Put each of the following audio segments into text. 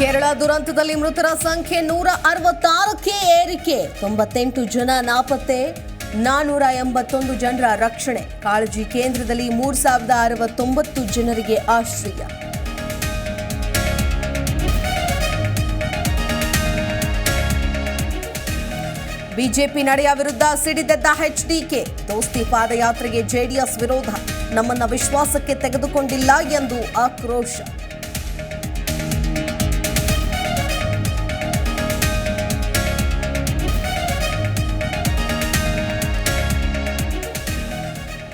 ಕೇರಳ ದುರಂತದಲ್ಲಿ ಮೃತರ ಸಂಖ್ಯೆ ನೂರ ಅರವತ್ತಾರಕ್ಕೆ ಏರಿಕೆ. ತೊಂಬತ್ತೆಂಟು ಜನ ನಾಪತ್ತೆ, ನಾನೂರ ಎಂಬತ್ತೊಂದು ಜನರ ರಕ್ಷಣೆ. ಕಾಳಜಿ ಕೇಂದ್ರದಲ್ಲಿ ಮೂರ್ ಸಾವಿರದ ಅರವತ್ತೊಂಬತ್ತು ಜನರಿಗೆ ಆಶ್ರಯ. ಬಿಜೆಪಿ ನಡೆಯ ವಿರುದ್ಧ ಸಿಡಿದೆದ್ದ ಎಚ್ಡಿಕೆ ದೋಸ್ತಿ ಪಾದಯಾತ್ರೆಗೆ ಜೆಡಿಎಸ್ ವಿರೋಧ. ನಮ್ಮನ್ನ ವಿಶ್ವಾಸಕ್ಕೆ ತೆಗೆದುಕೊಂಡಿಲ್ಲ ಎಂದು ಆಕ್ರೋಶ.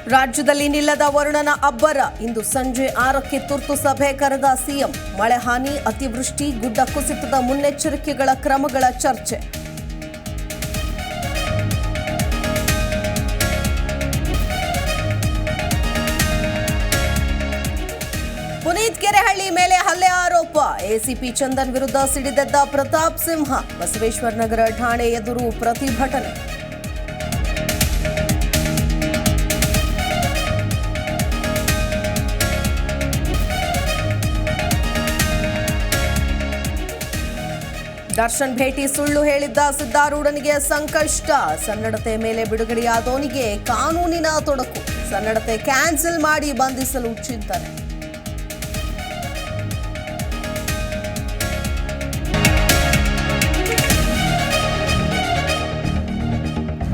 ರಾಜ್ಯದಲ್ಲಿ ನಿಲ್ಲದ ವರುಣನ ಅಬ್ಬರ. ಇಂದು ಸಂಜೆ ಆರಕ್ಕೆ ತುರ್ತು ಸಭೆ ಕರೆದ ಸಿಎಂ. ಮಳೆ ಹಾನಿ, ಅತಿವೃಷ್ಟಿ, ಗುಡ್ಡ ಕುಸಿತದ ಮುನ್ನೆಚ್ಚರಿಕೆಗಳ ಕ್ರಮಗಳ ಚರ್ಚೆ. ಪುನೀತ್ ಕೆರೆಹಳ್ಳಿ ಮೇಲೆ ಹಲ್ಲೆ ಆರೋಪ. ಎಸಿಪಿ ಚಂದನ್ ವಿರುದ್ಧ ಸಿಡಿದೆದ್ದ ಪ್ರತಾಪ್ ಸಿಂಹ. ಬಸವೇಶ್ವರ ನಗರ ಠಾಣೆ ಎದುರು ಪ್ರತಿಭಟನೆ. ದರ್ಶನ್ ಭೇಟಿ ಸುಳ್ಳು ಹೇಳಿದ್ದ ಸಿದ್ದಾರೂಢನಿಗೆ ಸಂಕಷ್ಟ. ಸನ್ನಡತೆ ಮೇಲೆ ಬಿಡುಗಡೆಯಾದವನಿಗೆ ಕಾನೂನಿನ ತೊಡಕು. ಸನ್ನಡತೆ ಕ್ಯಾನ್ಸಲ್ ಮಾಡಿ ಬಂಧಿಸಲು ಚಿಂತನೆ.